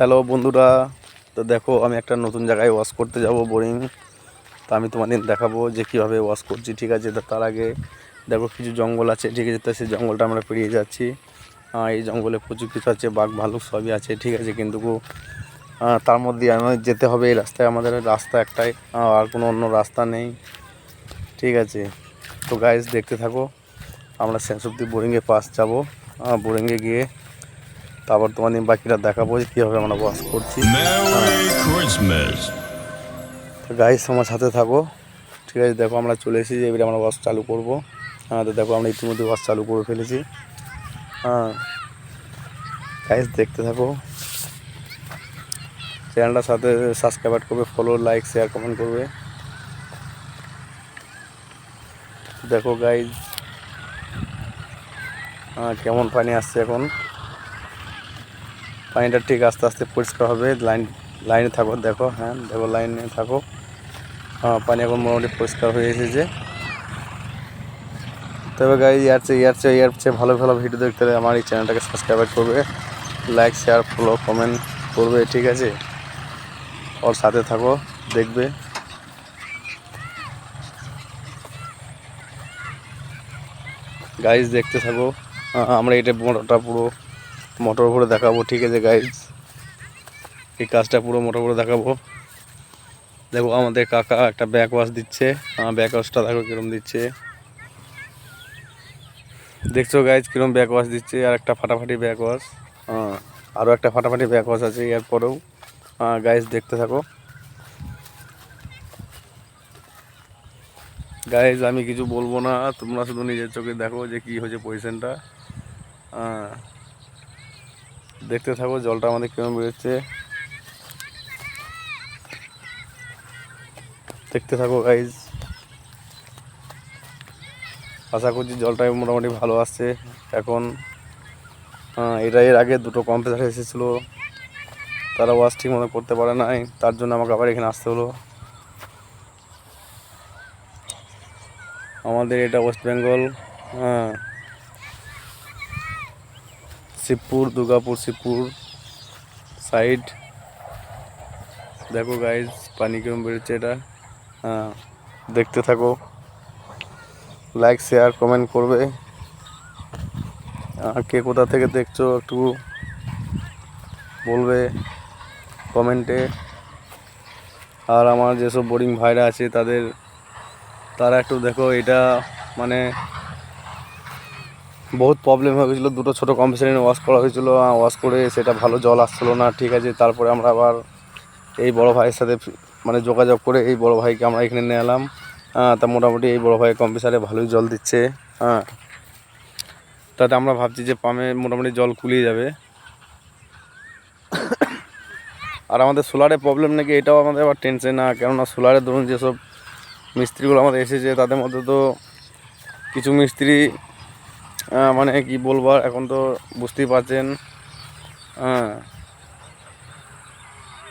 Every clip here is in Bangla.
হ্যালো বন্ধুরা। তো দেখো, আমি একটা নতুন জায়গায় ওয়াশ করতে যাব বোরিং তো আমি তোমাদের দেখাবো যে কীভাবে ওয়াশ করছি, ঠিক আছে? তার আগে দেখো, কিছু জঙ্গল আছে, ঠিক আছে? তো সেই জঙ্গলটা আমরা পেরিয়ে যাচ্ছি। এই জঙ্গলে প্রচুর কিছু আছে, বাঘ, ভালুক সবই আছে, ঠিক আছে? কিন্তু তার মধ্যে আমাদের যেতে হবে, এই রাস্তায় আমাদের রাস্তা একটাই আর কোনো অন্য রাস্তা নেই, ঠিক আছে? তো গাইজ দেখতে থাকো। আমরা শেষ অব্দি বোরিংয়ে পাস যাব। বোরিংয়ে গিয়ে তারপর তোমার তোমাদের বাকিটা দেখাবো যে কীভাবে আমরা বাস করছি। তো গাইস আমার সাথে থাকো। ঠিক আছে দেখো আমরা চলে এসেছি এবারে আমরা বাস চালু করব। হ্যাঁ তো দেখো আমরা ইতিমধ্যে বাস চালু করে ফেলেছি। হ্যাঁ। গাইস দেখতে থাকো। চ্যানেলটার সাথে সাবস্ক্রাইব করবে ফলো লাইক শেয়ার কমেন্ট করবে। দেখো গাইজ হ্যাঁ কেমন পানি আসছে এখন? পানিটা ঠিক আস্তে আস্তে পরিষ্কার হবে। লাইন, লাইনে থাকো, দেখো হ্যাঁ দেখো, লাইনে থাকো। হ্যাঁ পানি এখন মোটামুটি পরিষ্কার হয়ে এসেছে। তবে গাই ইয়ার চেয়ে ইয়ার চেয়ে ইয়ার চেয়ে ভালো ভালো ভিডিও দেখতে হলে আমার এই চ্যানেলটাকে সাবস্ক্রাইব করবে। লাইক শেয়ার ফলো কমেন্ট করবে, ঠিক আছে? ওর সাথে থাকো, দেখবে। গাইজ দেখতে থাকো। আমরা এটা মোটরটা পুরো মোটর করে দেখাবো, ঠিক আছে গাইজ এই কাজটা পুরো মোটর করে দেখাবো। দেখো, আমাদের কাকা একটা ব্যাক ওয়াশ দিচ্ছে। আমার ব্যাক ওয়াশটা দেখো কিরম দিচ্ছে। দেখছ গাইজ কিরম ব্যাক ওয়াশ দিচ্ছে? আর একটা ফাটাফাটি ব্যাক ওয়াশ হ্যাঁ আরও একটা ফাটাফাটি ব্যাক ওয়াশ আছে এরপরেও। গাইজ দেখতে থাকো। গাইজ আমি কিছু বলব না। তোমরা শুধু নিজের চোখে দেখো যে কি হয়েছে পজিশনটা দেখতে থাকো, জলটা আমাদের কেমন বেরোচ্ছে। দেখতে থাকো গাইজ আশা করছি জলটা মোটামুটি ভালো আসছে। এখন এটা এর আগে দুটো কম্পিউটার এসেছিল। তারা ওয়াশ ঠিক মতো করতে পারে নাই। তার জন্য আমাকে আবার এখানে আসতে হলো। আমাদের এটা ওয়েস্ট বেঙ্গল হ্যাঁ। শিবপুর, দুর্গাপুর, শিবপুর সাইড দেখো গাইজ পানি কেমন বেরোচ্ছে এটা। হ্যাঁ দেখতে থাকো। লাইক শেয়ার কমেন্ট করবে। কে কোথা থেকে দেখছ একটু বলবে কমেন্টে আর আমার যেসব বোরিং ভাইরা আছে তাদের, তারা একটু দেখো এটা মানে বহুত প্রবলেম হয়ে গেছিল। দুটো ছোটো কম্পিউটার ওয়াশ করা হয়েছিল ওয়াশ করে সেটা ভালো জল আসছিল না, ঠিক আছে। তারপরে আমরা আবার এই বড় ভাইয়ের সাথে মানে যোগাযোগ করে এই বড় ভাইকে আমরা এখানে নিয়ে এলাম। তা মোটামুটি এই বড় ভাই কম্পিউটারে ভালোই জল দিচ্ছে হ্যাঁ। তাতে আমরা ভাবছি যে পামে মোটামুটি জল কুলিয়ে যাবে। আর আমাদের সোলারে প্রবলেম নাকি এটাও আমাদের আবার টেনশন না, কেননা সোলারে ধরুন যেসব মিস্ত্রিগুলো আমাদের এসেছে, তাদের মধ্যে তো কিছু মিস্ত্রি মানে কি বলব এখন তো বুঝতেই পারছেন। হ্যাঁ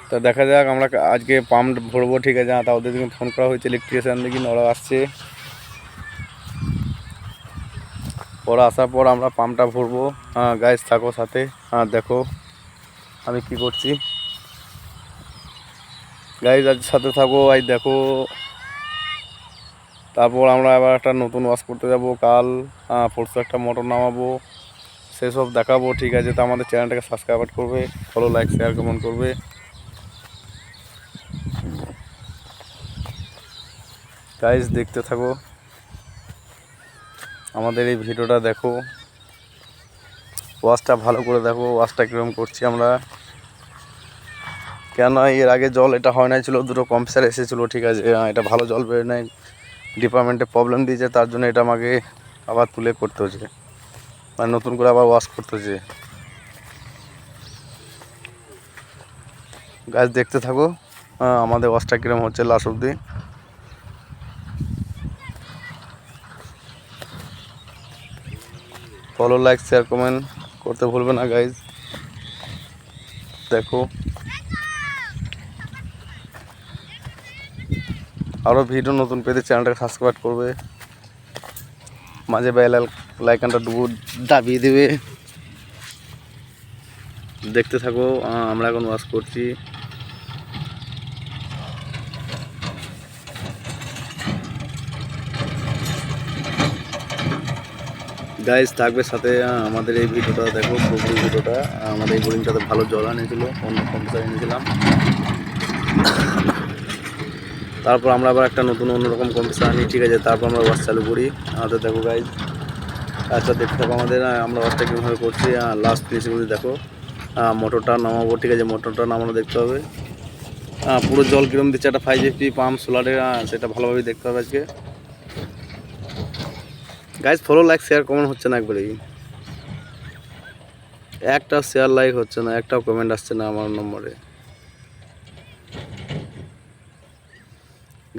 তা দেখা যাক আমরা আজকে পাম্প ভরবো ঠিক আছে? হ্যাঁ, তা ওদের দিকে ফোন করা হয়েছে ইলেকট্রিশিয়ান দেখি ওরা আসছে। ওরা আসার পর আমরা পাম্পটা ভরবো। হ্যাঁ গাইজ থাকো সাথে। হ্যাঁ দেখো আমি কি করছি। গাইজ আজ সাথে থাকো আজ দেখো। তারপর আমরা আবার একটা নতুন ওয়াশ করতে যাব, কাল পরশু একটা মোটর নামাবো। সেসব দেখাবো, ঠিক আছে? তো আমাদের চ্যানেলটাকে সাবস্ক্রাইব করবে ফলো লাইক শেয়ার কমেন্ট করবে। গাইজ দেখতে থাকো। আমাদের এই ভিডিওটা দেখো। ওয়াশটা ভালো করে দেখো, ওয়াশটা কীরকম করছি আমরা। কেন এর আগে জল এটা হয় না ছিল, দুটো কম্পিউটার এসেছিল, ঠিক আছে? এটা ভালো জল বের নাই। ডিপার্টমেন্টে প্রবলেম দিয়েছে, তার জন্য এটা আমাকে আবার তুলে করতে হচ্ছে। মানে নতুন করে আবার ওয়াশ করতে হচ্ছে। গাছ দেখতে থাকো আমাদের ওয়াশটা কীরকম হচ্ছে লাস্ট অবধি। ফলো লাইক শেয়ার কমেন্ট করতে ভুলবে না গাইজ দেখো। আরও ভিডিও নতুন পেতে চ্যানেলটাকে সাবস্ক্রাইব করবে। মাঝে বেল লাইকানটা ডুবু, দাবিয়ে দেবে। দেখতে থাকো আমরা এখন ওয়াশ করছি। গাইজ থাকবে সাথে আমাদের এই ভিডিওটা দেখো ভিডিওটা আমাদের এই বোরিংটাতে ভালো জল আনিয়েছিল, অন্য কম্পিউটার এনেছিলাম। তারপর আমরা আবার একটা নতুন অন্যরকম কম্পিউটার আনি, ঠিক আছে, তারপর আমরা ওয়াশ চালু করি। আমাদের দেখো গাইজ আচ্ছা দেখতে থাকো আমাদের আমরা ওয়াশটা কীভাবে করছি লাস্ট ফিনিশিংগুলি দেখো মোটরটা নামাবো, ঠিক আছে মোটরটা নামানো দেখতে হবে। পুরো জল কীরকম দিচ্ছে, একটা ফাইভ এফপি পাম্প সোলারের সেটা ভালোভাবে দেখতে হবে আজকে। Guys follow like share comment হচ্ছে না একবারেই একটা শেয়ার লাইক হচ্ছে না, একটাও কমেন্ট আসছে না আমার নম্বরে।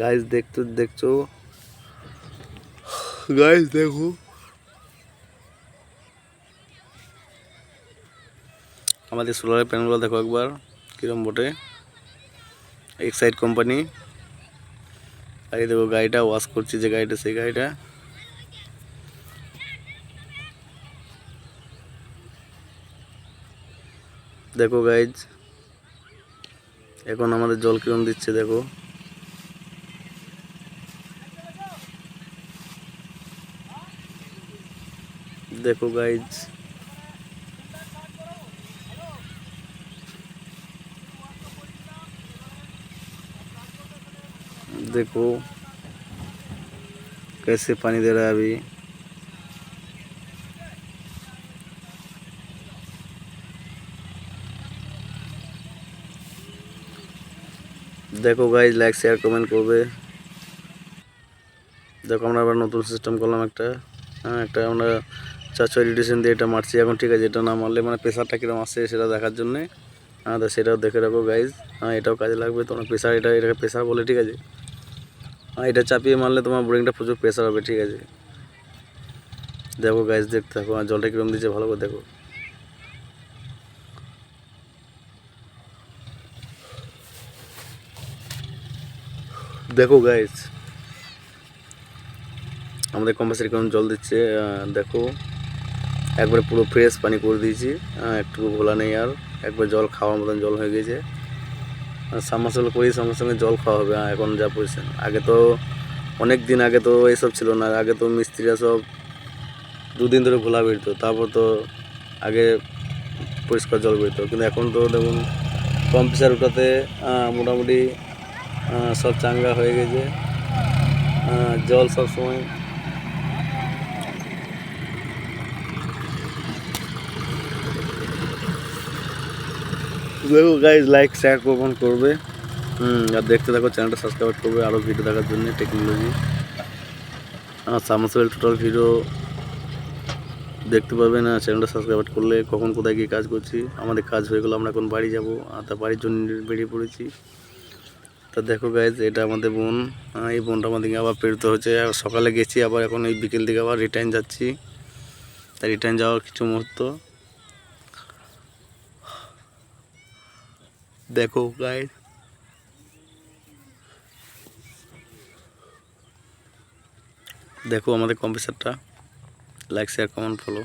গাইজ দেখতে, দেখছ? গাইজ দেখো। আমাদের সোলারের প্যানেলগুলো দেখো একবার, কিরম বটে? এক্সাইড কোম্পানি এই দেখো গাড়িটা ওয়াশ করছি যে গাড়িটা, সেই গাড়িটা। দেখো গাইজ এখন আমাদের জল কিরম দিচ্ছে দেখো। দেখো গাইজ देखो कैसे पानी दे रहा है अभी দেখো গাইজ লাইক শেয়ার কমেন্ট করবে দেখো আমরা আবার নতুন সিস্টেম করলাম একটা হ্যাঁ একটা আমরা চারশো এডিটেশন দিয়ে এটা মারছি। এখন ঠিক আছে, এটা না মারলে মানে প্রেশারটা কীরকম আসছে সেটা দেখার জন্যে হ্যাঁ তো সেটাও দেখে রাখো গাইজ হ্যাঁ এটাও কাজে লাগবে, তোমার প্রেশার এটা, এটাকে প্রেশার বলে, ঠিক আছে? হ্যাঁ এটা চাপিয়ে মারলে তোমার বোরিংটা প্রচুর প্রেশার হবে, ঠিক আছে? দেখো গাইজ দেখতে থাকো, আর জলটা কীরকম দিচ্ছে, ভালো করে দেখো। দেখো গাইজ আমাদের কম্পাসের কেমন জল দিচ্ছে দেখো। একবারে পুরো ফ্রেশ পানি করে দিয়েছি। একটু ভোলা নেই আর। একবার জল খাওয়ার মতন জল হয়ে গেছে। সাবমার্সেল করি সঙ্গে সঙ্গে জল খাওয়া হবে এখন যা পজিশন আগে তো অনেক দিন আগে তো এইসব ছিল না। আগে তো মিস্ত্রিরা সব দুদিন ধরে ভোলা বেরতো। তারপর তো আগে পরিষ্কার জল বেরতো। কিন্তু এখন তো দেখুন, কম প্রেশার ওটাতে মোটামুটি সব চাঙ্গা হয়ে গেছে। জল সব সময় দেখো গাইজ লাইক শেয়ার করবেন করবে। আর দেখতে থাকো চ্যানেলটা সাবস্ক্রাইব করবে আরও ভিডিও দেখার জন্য টেকনোলজি আর সামসেল টোটাল ভিডিও দেখতে পাবেন আর চ্যানেলটা সাবস্ক্রাইব করলে কখন, কোথায় গিয়ে কাজ করছি, আমাদের কাজ হয়ে গেলো, আমরা এখন বাড়ি যাব, আর তা বাড়ির জন্য বেরিয়ে পড়েছি। তা দেখো গাইজ এটা আমাদের বোন এই বোনটা আমাদেরকে আবার পেরোতে হচ্ছে সকালে গেছি আবার এখন এই বিকেল দিকে আবার রিটার্ন যাচ্ছি। তা রিটার্ন যাওয়ার কিছু মুহূর্ত। দেখো গাইড দেখো আমাদের কম্পিউটারটা লাইক শেয়ার কমেন্ট ফলো